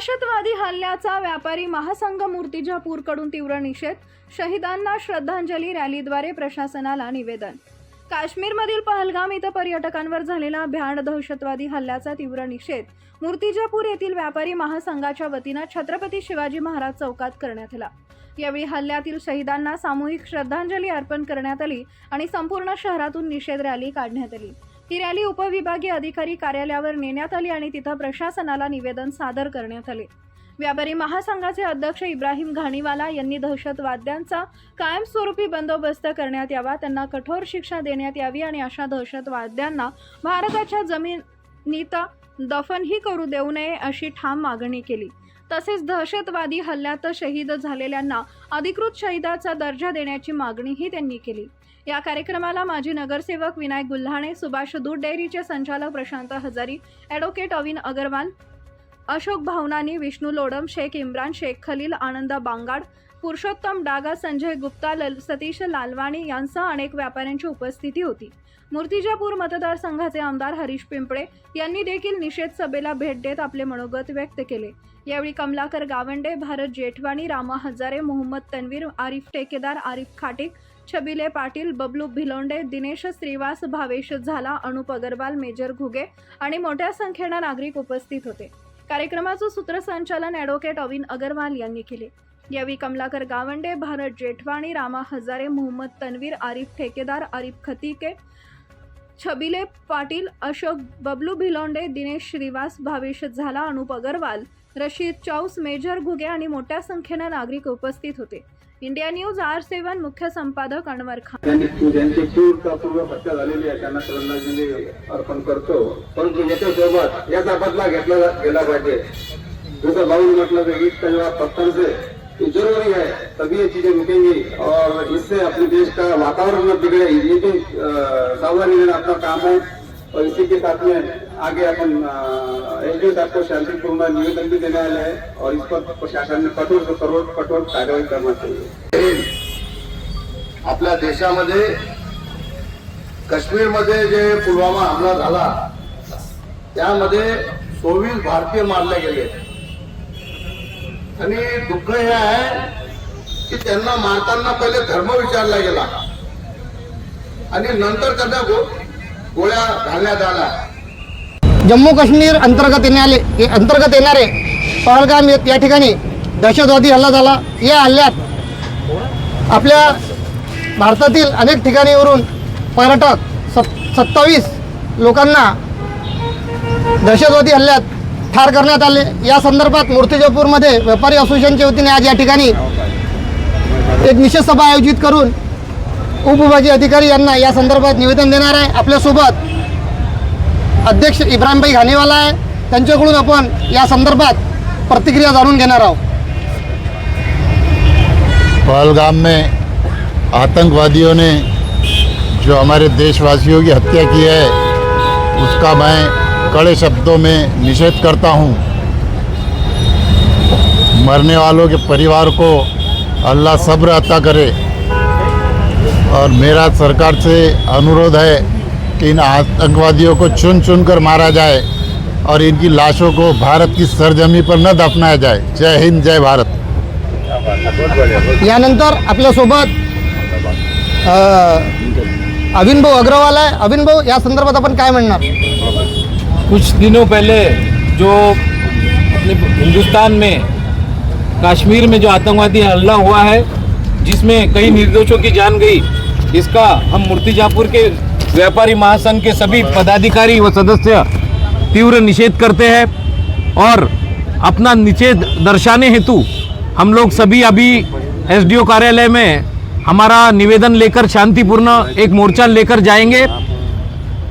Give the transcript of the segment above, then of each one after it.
दहशतवादी हल्ल्याचा व्यापारी महासंघ मूर्तिजापूरकडून तीव्र निषेध शहीदांना श्रद्धांजली रॅलीद्वारे प्रशासनाला निवेदन. काश्मीरमधील पहलगाम इथं पर्यटकांवर झालेला भ्याड दहशतवादी हल्ल्याचा तीव्र निषेध मूर्तिजापूर येथील व्यापारी महासंघाच्या वतीनं छत्रपती शिवाजी महाराज चौकात करण्यात आला. यावेळी हल्ल्यातील शहीदांना सामूहिक श्रद्धांजली अर्पण करण्यात आली आणि संपूर्ण शहरातून निषेध रॅली काढण्यात आली. ही रॅली उपविभागीय अधिकारी कार्यालयावर नेण्यात आली आणि तिथं प्रशासनाला निवेदन सादर करण्यात आले. व्यापारी महासंघाचे अध्यक्ष इब्राहिम घाणीवाला यांनी दहशतवाद्यांचा कायमस्वरूपी बंदोबस्त करण्यात यावा त्यांना कठोर शिक्षा देण्यात यावी आणि अशा दहशतवाद्यांना भारताच्या जमिनीत दफनही करू देऊ नये अशी ठाम मागणी केली. तसेच दहशतवादी हल्ल्यात शहीद झालेल्यांना अधिकृत शहीदाचा दर्जा देण्याची मागणीही त्यांनी केली. या कार्यक्रमाला माजी नगरसेवक विनायक गुल्हाणे सुभाष दूध डेअरीचे संचालक प्रशांत हजारी ॲडव्होकेट अविन अगरवाल अशोक भावनानी विष्णू लोडम शेख इम्रान शेख खलील आनंद बांगाड पुरुषोत्तम डागा संजय गुप्ता लल सतीश लालवाणी यांसह अनेक व्यापाऱ्यांची उपस्थिती होती. मूर्तिजापूर मतदारसंघाचे आमदार हरीश पिंपळे यांनी देखील निषेध सभेला भेट देत आपले मनोगत व्यक्त केले. यावेळी कमलाकर गावंडे भारत जेठवाणी रामा हजारे मोहम्मद तन्वीर आरिफ ठेकेदार आरिफ खाटिक छबिले पाटील बबलू भिलोंडे दिनेश श्रीवास भावेश झाला अनुप अगरवाल मेजर घुगे आणि मोठ्या संख्येनं नागरिक उपस्थित होते. कार्यक्रमाचं सूत्रसंचालन ॲडव्होकेट अविन अगरवाल यांनी केले. यावेळी कमलाकर गावंडे भारत जेठवाणी रामा हजारे मोहम्मद तन्वीर आरिफ ठेकेदार आरिफ खतिके छबिले पाटील अशोक बबलू भिलोंडे दिनेश श्रीवास भावेश झाला अनुप अगरवाल रशीद चौस मेजर घुगे आणि मोठ्या संख्येनं नागरिक उपस्थित होते. इंडिया न्यूज आर सेवन मुख्य संपादक अनवर खान. त्यांनी ज्यांची क्रूरतापूर्व हत्या झालेली आहे. त्यांना श्रद्धांजली अर्पण करतो. परंतु याच्यासोबत याचा बदला घेतला गेला पाहिजे. जसं भाऊ म्हटलं तर ईद का जवाब ये जरूरी है तभी ये चीजें रुकेंगी और इससे अपने देश का वातावरण न बिगड़े ये भी सावधानी लेना अपना काम है और इसी के साथ में आगे अपन एस डी साहब को शांतिपूर्ण निवेदन भी देने वाले हैं और इस पर प्रशासन ने कठोर से कठोर कठोर कार्रवाई करना चाहिए. आपल्या देशामध्ये काश्मीरमध्ये जे पुलवामा हमला झाला त्यामध्ये चोवीस भारतीय मारले गेले. आणि दुःख हे आहे की त्यांना मारताना पहिले धर्म विचारला गेला. आणि नंतर त्यांना गोळ्या घालण्यात आला. जम्मू काश्मीर अंतर्गत येणारे अंतर्गत येणारे पहलगाम या ठिकाणी दहशतवादी हल्ला झाला. या हल्ल्यात आपल्या भारतातील अनेक ठिकाणीवरून पर्यटक सत् सत्तावीस लोकांना दहशतवादी हल्ल्यात ठार करण्यात आले. या संदर्भात मूर्तिजापूरमध्ये व्यापारी असोसिएशनच्या वतीने आज या ठिकाणी एक निषेध सभा आयोजित करून उपविभागीय अधिकारी यांना या संदर्भात निवेदन देणार आहे. आपल्यासोबत अध्यक्ष इब्राहिमभाई घाणेवाला आहे. त्यांच्याकडून आपण या संदर्भात प्रतिक्रिया जाणून घेणार आहोत. पहलगाम में आतंकवादियों ने जो हमारे देशवासियों की हत्या की है उसका मैं कड़े शब्दों में निषेध करता हूँ। मरने वालों के परिवार को अल्लाह सब्र अता करे। और मेरा सरकार से अनुरोध है कि इन आतंकवादियों को चुन चुन कर मारा जाए और इनकी लाशों को भारत की सरजमी पर न दफनाया जाए। जय हिंद जय भारत। यानंतर अ, अविन भाऊ अग्रवाल आहे. अविन भाऊ या संदर्भात आपण काय कुछ दिनों पहले जो अपने हिंदुस्तान में, कश्मीर में जो आतंकवादी हमला हुआ है, जिसमें कई निर्दोषों की जान गई, इसका हम मूर्तिजापुर के व्यापारी महासंघ के सभी पदाधिकारी व सदस्य तीव्र निषेध करते हैं और अपना निषेध दर्शाने हेतु हम लोग सभी अभी एसडीओ कार्यालय में हमारा निवेदन लेकर शांतिपूर्ण एक मोर्चा लेकर जाएँगे।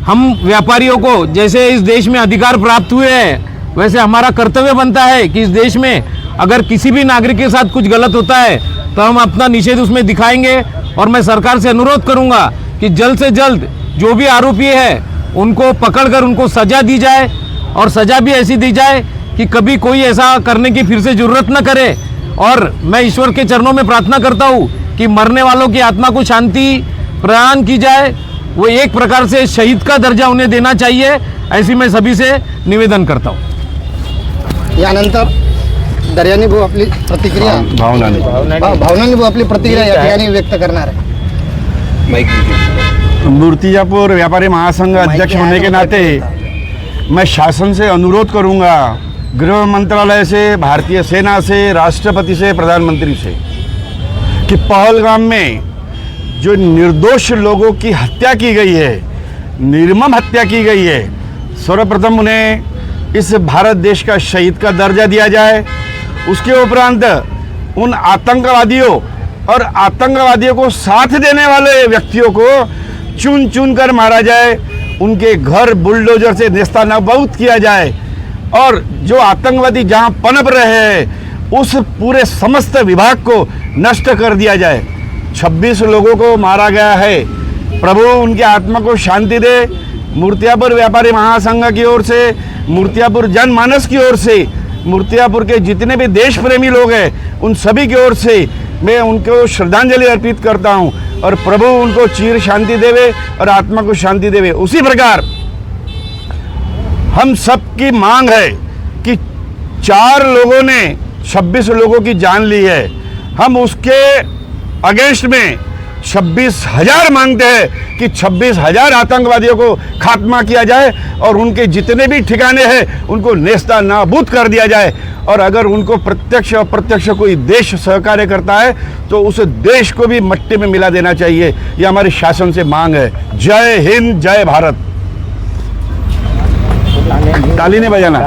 हम व्यापारियों को जैसे इस देश में अधिकार प्राप्त हुए हैं, वैसे हमारा कर्तव्य बनता है कि इस देश में अगर किसी भी नागरिक के साथ कुछ गलत होता है तो हम अपना निषेध उसमें दिखाएँगे और मैं सरकार से अनुरोध करूँगा कि जल्द से जल्द जो भी आरोपी है, उनको पकड़कर उनको सजा दी जाए और सजा भी ऐसी दी जाए कि कभी कोई ऐसा करने की फिर से ज़रूरत न करे। और मैं ईश्वर के चरणों में प्रार्थना करता हूँ कि मरने वालों की आत्मा को शांति प्रदान की जाए वो एक प्रकार से शहीद का दर्जा उन्हें देना चाहिए ऐसी मैं सभी से निवेदन करता हूँ। यानंतर दर्यानी भाऊ आपली प्रतिक्रिया? भावनाने. भा- भाऊ आपली प्रतिक्रिया या ठिकाणी व्यक्त करणार आहे. मूर्तिजापुर व्यापारी महासंघ अध्यक्ष होने के नाते मैं शासन से अनुरोध करूँगा गृह मंत्रालय से भारतीय सेना से राष्ट्रपति से प्रधानमंत्री से कि पहलगाम में जो निर्दोष लोगों की हत्या की गई है, निर्मम हत्या की गई है, सर्वप्रथम उन्हें इस भारत देश का शहीद का दर्जा दिया जाए। उसके उपरांत उन आतंकवादियों और आतंकवादियों को साथ देने वाले व्यक्तियों को चुन चुन कर मारा जाए। उनके घर बुलडोजर से नेस्ता नाबूद किया जाए और जो आतंकवादी जहाँ पनप रहे हैं, उस पूरे समस्त विभाग को नष्ट कर दिया जाए। 26 लोगों को मारा गया है। प्रभु उनकी आत्मा को शांति दे। मूर्तियापुर व्यापारी महासंघ की ओर से, मूर्तियापुर जनमानस की ओर से, मूर्तियापुर के जितने भी देश प्रेमी लोग हैं, उन सभी की ओर से मैं उनको श्रद्धांजलि अर्पित करता हूँ और प्रभु उनको चीर शांति देवे और आत्मा को शांति देवे। उसी प्रकार हम सबकी मांग है कि चार लोगों ने 26 लोगों की जान ली है। हम उसके अगेंस्ट में छब्बीस हज़ार मांगते हैं कि छब्बीस हज़ार आतंकवादियों को खात्मा किया जाए और उनके जितने भी ठिकाने हैं, उनको नेस्ता नाबूद कर दिया जाए। और अगर उनको प्रत्यक्ष अप्रत्यक्ष कोई देश सहकार्य करता है तो उस देश को भी मट्टी में मिला देना चाहिए। ये हमारे शासन से मांग है। जय हिंद, जय भारत। ताली नहीं बजाना।